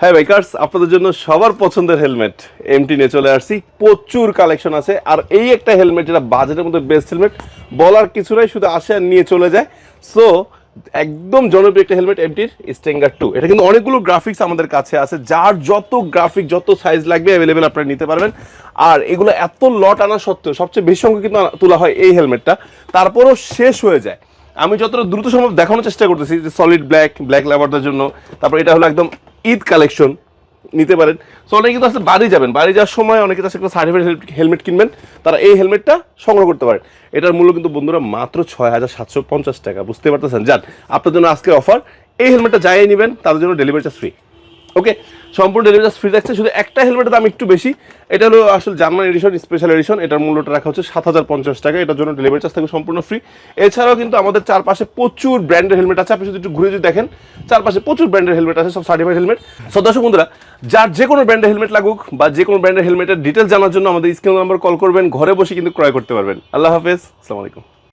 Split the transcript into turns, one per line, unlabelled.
হ্যাঁ বাইকার্স আপনাদের জন্য সবার পছন্দের হেলমেট এমটি নিয়ে চলে আসছি। প্রচুর কালেকশন আছে, আর এই একটা হেলমেট যেটা বাজেটের মধ্যে বেস্ট হেলমেট বলার কিছু নাই, শুধু আসে আর নিয়ে চলে যায়। সো একদম জনপ্রিয় একটা হেলমেট এমটির স্টেঙ্গার টু এটা কিন্তু অনেকগুলো গ্রাফিক্স আমাদের কাছে আছে, যার যত গ্রাফিক যত সাইজ লাগবে অ্যাভেলেবেল আপনারা নিতে পারবেন। আর এগুলো এত লট আনা সত্ত্বেও, সবচেয়ে বেশি সংখ্যক কিন্তু তোলা হয় এই হেলমেটটা তারপরও শেষ হয়ে যায়। আমি যতটা দ্রুত সম্ভব দেখানোর চেষ্টা করতেছি যে সলিড ব্ল্যাক ব্ল্যাক লেবারদের জন্য। তারপর এটা হলো একদম ঈদ কালেকশন নিতে পারেন। সো অনেকে কিন্তু আসলে বাড়ি যাবেন। বাড়ি যাওয়ার সময় অনেকে আসলে একটা সার্টিফাইড হেলমেট কিনবেন। তারা এই হেলমেটটা সংগ্রহ করতে পারেন। এটার মূল্য কিন্তু বন্ধুরা মাত্র ছয় হাজার সাতশো পঞ্চাশ টাকা। বুঝতে পারতেছেন? যান, আপনার জন্য আজকে অফার এই হেলমেটটা যাই নেবেন, তাদের জন্য ডেলিভারি চার্জ ফ্রি ওকে সম্পূর্ণ ডেলিভারি চার্জ ফ্রি থাকছে। শুধু একটা হেলমেটের দাম একটু বেশি। এটা হলো আসলে জার্মান এডিশন স্পেশাল এডিশন এটার মূল্যটা রাখা হচ্ছে সাত হাজার পঞ্চাশ টাকা। এটার জন্য ডেলিভারি চার্জ থাকবে সম্পূর্ণ ফ্রি এছাড়াও কিন্তু আমাদের চারপাশে প্রচুর ব্র্যান্ডের হেলমেট আছে। আপনি যদি একটু ঘুরে যদি দেখেন, চারপাশে প্রচুর ব্র্যান্ডের হেলমেট আছে, সব সার্টিফাইড হেলমেট সো দর্শক বন্ধুরা, যার যে কোনো ব্র্যান্ডের হেলমেট লাগুক বা যে কোনো ব্র্যান্ডের হেলমেটের ডিটেলস জানার জন্য আমাদের স্ক্রিন নাম্বার কল করবেন। ঘরে বসে কিন্তু ক্রয় করতে পারবেন। আল্লাহ হাফেজ। আসসালামু আলাইকুম।